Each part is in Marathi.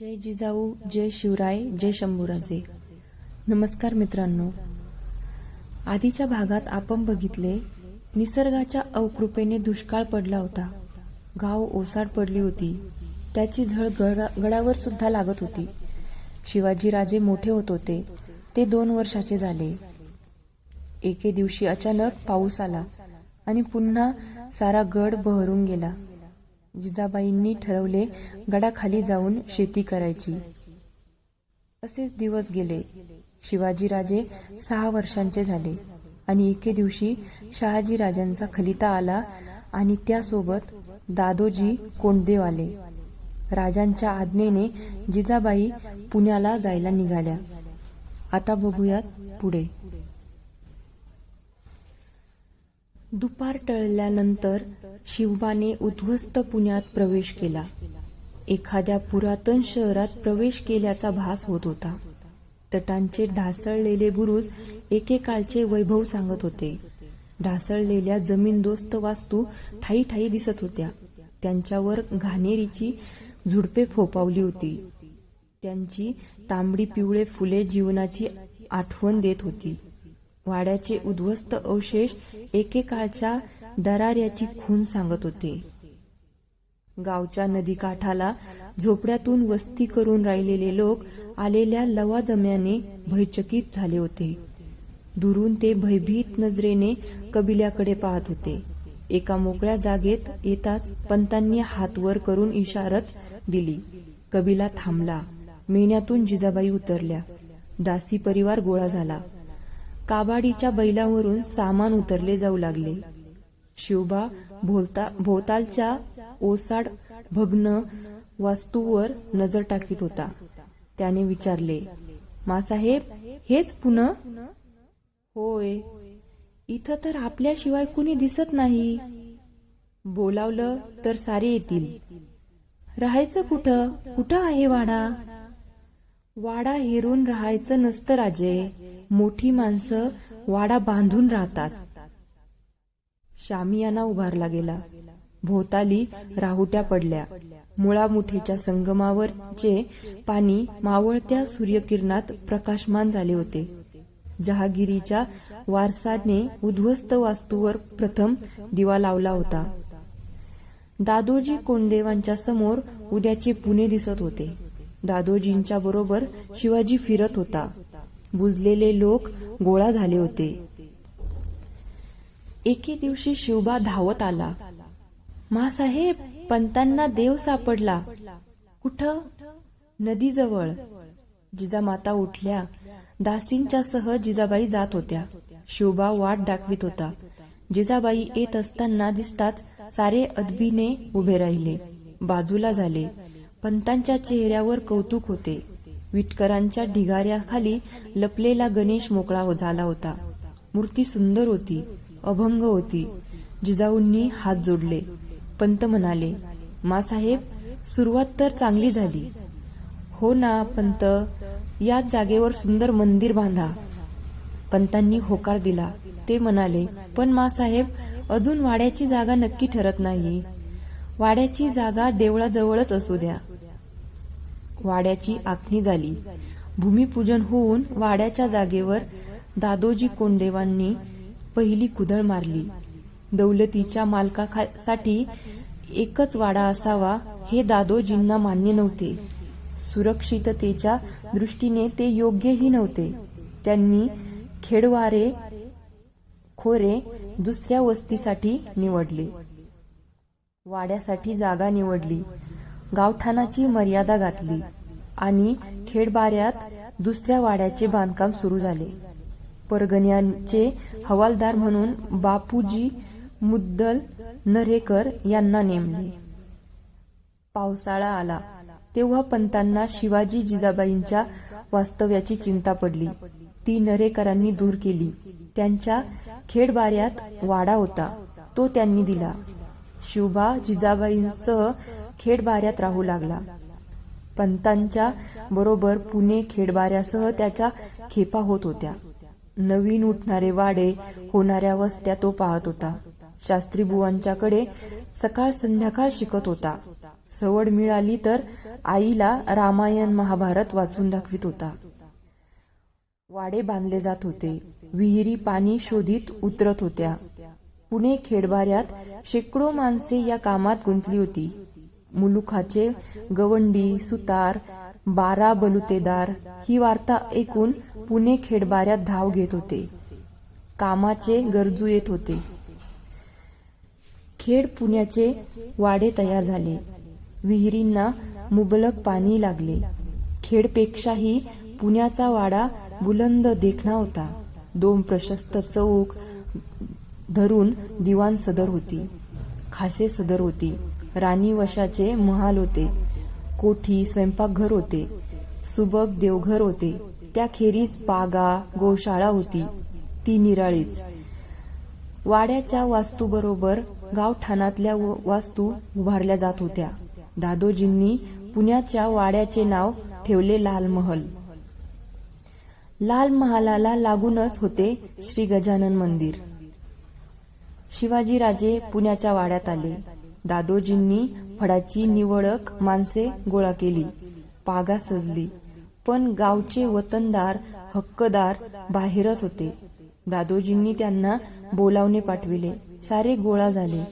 जय जिजाऊ जय शिवराय जय शंभूराजे. नमस्कार मित्रांनो. आधीच्या भागात आपण बघितले निसर्गाच्या अवकृपेने दुष्काळ पडला होता. गाव ओसाड पडली होती. त्याची झळ गडा गडावर सुद्धा लागत होती. शिवाजीराजे मोठे होत होते. ते दोन वर्षाचे झाले. एके दिवशी अचानक पाऊस आला आणि पुन्हा सारा गड बहरून गेला. जिजाबाईंनी ठरवले गडाखाली जाऊन शेती करायची. असेच दिवस गेले. शिवाजीराजे सहा वर्षांचे झाले आणि एके दिवशी शहाजी राजांचा खलिता आला आणि त्यासोबत दादोजी कोंडदेव आले. राजांच्या आज्ञेने जिजाबाई पुण्याला जायला निघाल्या. आता बघूयात पुढे. दुपार टळल्यानंतर शिवबाने उद्ध्वस्त पुण्यात प्रवेश केला. एखाद्या पुरातन शहरात प्रवेश केल्याचा भास होत होता. तटांचे ढासळलेले बुरुज एकेकाळचे वैभव सांगत होते. ढासळलेल्या जमीनदोस्त वास्तू ठाई ठाई दिसत होत्या. त्यांच्यावर घाणेरीची झुडपे फोपावली होती. त्यांची तांबडी पिवळे फुले जीवनाची आठवण देत होती. वाड्याचे उद्ध्वस्त अवशेष एकेकाळच्या दराऱ्याची खून सांगत होते. गावच्या नदीकाठाला झोपड्यातून वस्ती करून राहिलेले लोक आलेल्या लवाजम्याने भयचकित झाले होते. दुरून ते भयभीत नजरेने कबिल्याकडे पाहत होते. एका मोकळ्या जागेत येताच पंतांनी हात वर करून इशारत दिली. कबिला थांबला. मेण्यातून जिजाबाई उतरल्या. दासी परिवार गोळा झाला. काबाडीच्या बैलावरून सामान उतरले जाऊ लागले. शिवबा भोलता भोवतालच्या ओसाड भग्न वास्तूवर नजर टाकीत होता. त्याने विचारले मासाहेब हेच पुन? होय. इथं तर आपल्याशिवाय कुणी दिसत नाही. बोलावलं तर सारे येतील. राहायचं कुठं? कुठं आहे वाडा? वाडा हेरून राहायचं नसतं राजे. मोठी माणसं वाडा बांधून राहतात. शामियाना उभारला गेला. भोवताली राहुट्या पडल्या. मुळामुठीच्या संगमावरचे पाणी मावळत्या सूर्यकिरणात प्रकाशमान झाले होते. जहागिरीच्या वारसाने उद्ध्वस्त वास्तूवर प्रथम दिवा लावला होता. दादोजी कोंडदेवांच्या समोर उद्याचे पुणे दिसत होते. दादोजींच्या बरोबर शिवाजी फिरत होता. बुजलेले लोक गोळा झाले होते. एके दिवशी शिवबा धावत आला. मासाहेब पंतांना देव सापडला. कुठं? नदीजवळ. जिजामाता उठल्या. दासींच्या सह जिजाबाई जात होत्या. शिवबा वाट दाखवित होता. जिजाबाई येत असताना दिसताच सारे अदबीने उभे राहिले. बाजूला झाले. पंतांच्या चेहऱ्यावर कौतुक होते. विटकरांच्या ढिगाऱ्याखाली लपलेला गणेश मोकळा हो- झाला होता. मूर्ती सुंदर होती अभंग होती. जिजाऊंनी हात जोडले. पंत म्हणाले मासाहेब सुरुवात तर चांगली झाली. हो ना पंत. याच जागेवर सुंदर मंदिर बांधा. पंतांनी होकार दिला. ते म्हणाले पण मासाहेब अजून वाड्याची जागा नक्की ठरत नाही. वाड्याची जागा देवळाजवळच असू द्या. वाड्याची आखणी झाली. भूमिपूजन होऊन वाड्याच्या जागेवर दादोजी कोंडदेवांनी पहिली कुदळ मारली. दौलतीच्या मालकासाठी एकच वाडा असावा हे दादोजींना मान्य नव्हते. सुरक्षिततेच्या दृष्टीने ते योग्यही नव्हते. त्यांनी खेडवारे खोरे दुसऱ्या वस्तीसाठी निवडले. वाड्यासाठी जागा निवडली. गावठाणाची मर्यादा घातली आणि खेडबाऱ्यात दुसऱ्या वाड्याचे बांधकाम सुरू झाले. परगण्यांचे हवालदार म्हणून बापूजी मुद्दल नरेकर यांना नेमले. पावसाळा आला. तेव्हा पंतांना शिवाजी जिजाबाईंच्या वास्तव्याची चिंता पडली. ती नरेकरांनी दूर केली. त्यांच्या खेडबाऱ्यात वाडा होता. तो त्यांनी दिला. शिवबा जिजाबाईंसह खेडबाऱ्यात राहू लागला. पंतांच्या बरोबर पुणे खेडबाऱ्यासह त्याच्या खेपा होत होत्या. नवीन उठणारे वाडे होणाऱ्या वस्त्या तो पाहत होता. शास्त्री बुवांच्याकडे सकाळ संध्याकाळ शिकत होता. सवड मिळाली तर आईला रामायण महाभारत वाचून दाखवित होता. वाडे बांधले जात होते. विहिरी पाणी शोधित उतरत होत्या. पुणे खेडबाऱ्यात शेकडो माणसे या कामात गुंतली होती. मुलुखाचे गवंडी सुतार बारा बलुतेदार ही वार्ता ऐकून पुणे खेडबाऱ्यात धाव घेत होते. कामाचे गरजू येत होते. खेड पुण्याचे वाडे तयार झाले. विहिरींना मुबलक पाणी लागले. खेडपेक्षाही पुण्याचा वाडा बुलंद देखणा होता. दोन प्रशस्त चौक धरून दिवाण सदर होती. खासे सदर होती. राणी वशाचे महाल होते. कोठी स्वयंपाकघर होते. सुबक देवघर होते. त्याखेरीज पागा गोशाळा होती. ती निराळीच. वाड्याच्या वास्तूबरोबर गावठाणातल्या व- वास्तू उभारल्या जात होत्या. दादोजींनी पुण्याच्या वाड्याचे नाव ठेवले लाल महल. लाल महालाला लागूनच होते श्री गजानन मंदिर. शिवाजीराजे पुण्याच्या वाड्यात आले. दादोजींनी फडाची निवडक माणसे गोळा केली. पागा सजली. पण गावचे वतनदार हक्कदार बाहेरच होते. दादोजींनी त्यांना बोलावणे पाठविले. सारे गोळा झाले.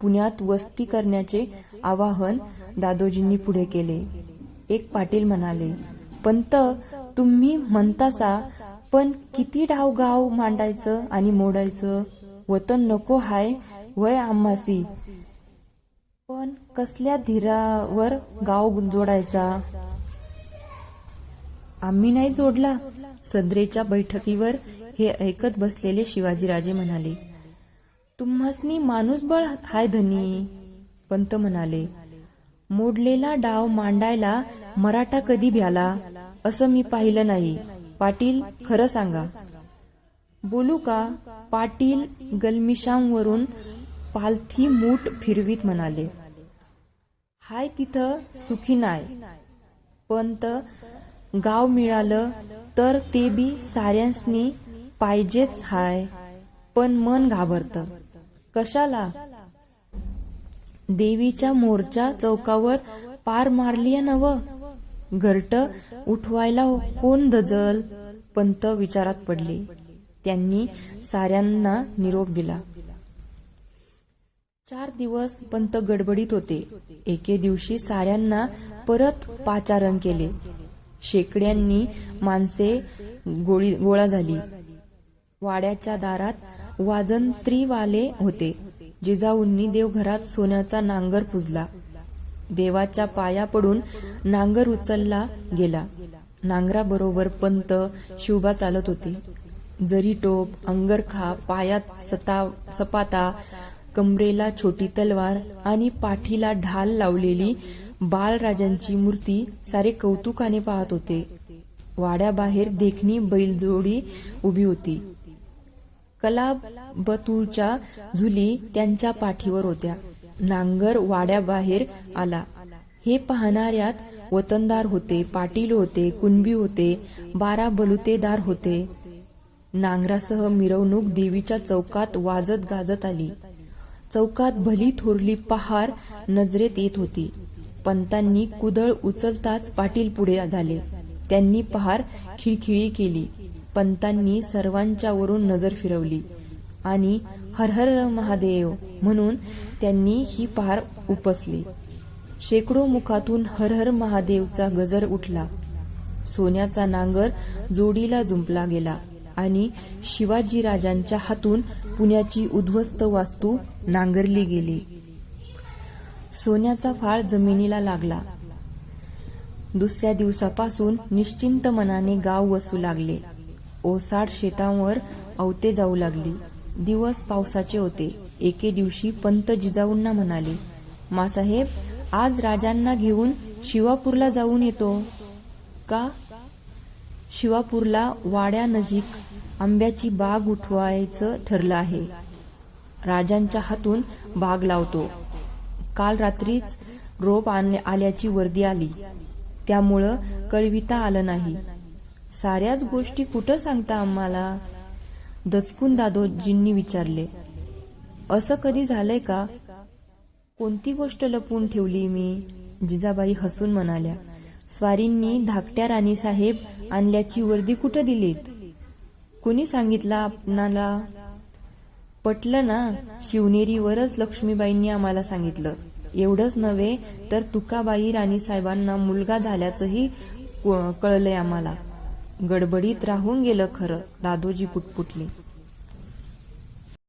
पुण्यात वस्ती करण्याचे आवाहन दादोजींनी पुढे केले. एक पाटील म्हणाले पंत तुम्ही म्हणतासा पण किती डाव गाव मांडायचं आणि मोडायचं? वतन नको हाय वय आम्हासी. पण कसल्या धीरावर गाव जोडायचा आम्ही नाही जोडला. सदरेच्या बैठकीवर हे ऐकत बसलेले शिवाजीराजे म्हणाले तुम्हासनी माणूस बळ हाय धनी. पंत म्हणाले मोडलेला डाव मांडायला मराठा कधी भ्याला? असं मी पाहिलं नाही. पाटील खरं सांगा. बोलू का पाटील गलमिशांवरून पालथी मूठ फिरवीत म्हणाले. हाय तिथं सुखी नाय. पण गाव मिळालं तर ते बी साऱ्यांसनी पाहिजेच हाय. पण मन घाबरत. कशाला? देवीच्या मोर्चा चौकावर पार मारली नव. घरट उठवायला कोण दजल? पंत विचारात पडली. त्यांनी साऱ्यांना निरोप दिला. चार दिवस पंत गडबडीत होते. एके दिवशी साऱ्यांना परत पाचारण केले. शेकड्यांनी माणसे गोळी गोळा झाली. वाड्याच्या दारात वाजंत्रीवाले होते. जिजाऊंनी देवघरात सोन्याचा नांगर पुजला. देवाच्या पाया पडून नांगर उचलला गेला. नांगराबरोबर पंत शिवबा चालत होते. जरी टोप अंगरखा पायात सता सपाता कमरेला छोटी तलवार आणि पाठीला ढाल लावलेली बाळराजांची मूर्ती सारे कौतुकाने पाहत होते. वाड्याबाहेर देखणी बैलजोडी उभी होती. कला बतूळच्या झुली त्यांच्या पाठीवर होत्या. नांगर वाड्याबाहेर आला. हे पाहणाऱ्यात वतनदार होते पाटील होते कुणबी होते बारा बलुतेदार होते. नांगरासह मिरवणूक देवीच्या चौकात वाजत गाजत आली. चौकात भली थोरली पहार नजरेत येत होती. पंतांनी कुदळ उचलताच पाटील पुढे झाले. त्यांनी पहार खिळखिळी केली. पंतांनी सर्वांच्या वरून नजर फिरवली. आणि हर हर महादेव म्हणून त्यांनी ही पहार उपसली. शेकडो मुखातून हर हर महादेवचा गजर उठला. सोन्याचा नांगर जोडीला जुंपला गेला. आणि शिवाजीराजांच्या हातून पुण्याची उद्ध्वस्त वास्तू नांगरली गेली. सोन्याचा फाळ जमिनीला लागला. दुसऱ्या दिवसापासून निश्चिंत मनाने गाव वसू लागले. ओसाड शेतांवर अवते जाऊ लागली. दिवस पावसाचे होते. एके दिवशी पंत जिजाऊंना म्हणाले मासाहेब आज राजांना घेऊन शिवापूरला जाऊन येतो का? शिवापूरला वाड्यानजीक आंब्याची बाग उठवायचं ठरलं आहे. राजांच्या हातून बाग लावतो. काल रात्रीच रोप आल्याची वर्दी आली. त्यामुळं कळविता आलं नाही. साऱ्याच गोष्टी कुठं सांगता आम्हाला? दचकून दादोजींनी विचारले. असं कधी झालंय का? कोणती गोष्ट लपवून ठेवली मी? जिजाबाई हसून म्हणाल्या. स्वारींनी धाकट्या राणीसाहेब आणल्याची वर्दी कुठं दिलीत? कुणी सांगितलं आपणाला? पटलं ना शिवनेरीवरच लक्ष्मीबाईंनी आम्हाला सांगितलं. एवढंच नव्हे तर तुकाबाई राणीसाहेबांना मुलगा झाल्याचंही क- कळलंय आम्हाला. गडबडीत राहून गेलं खरं दादोजी पुटपुटली.